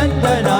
नन्दना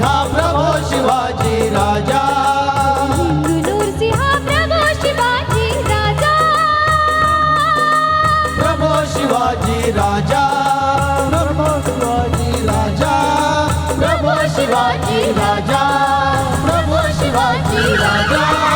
सिंहा प्रभो शिवाजी राजा। प्रभो शिवाजी राजा। प्रभो शिवाजी राजा। प्रभो शिवाजी राजा। प्रभो शिवाजी राजा। प्रभो शिवाजी राजा।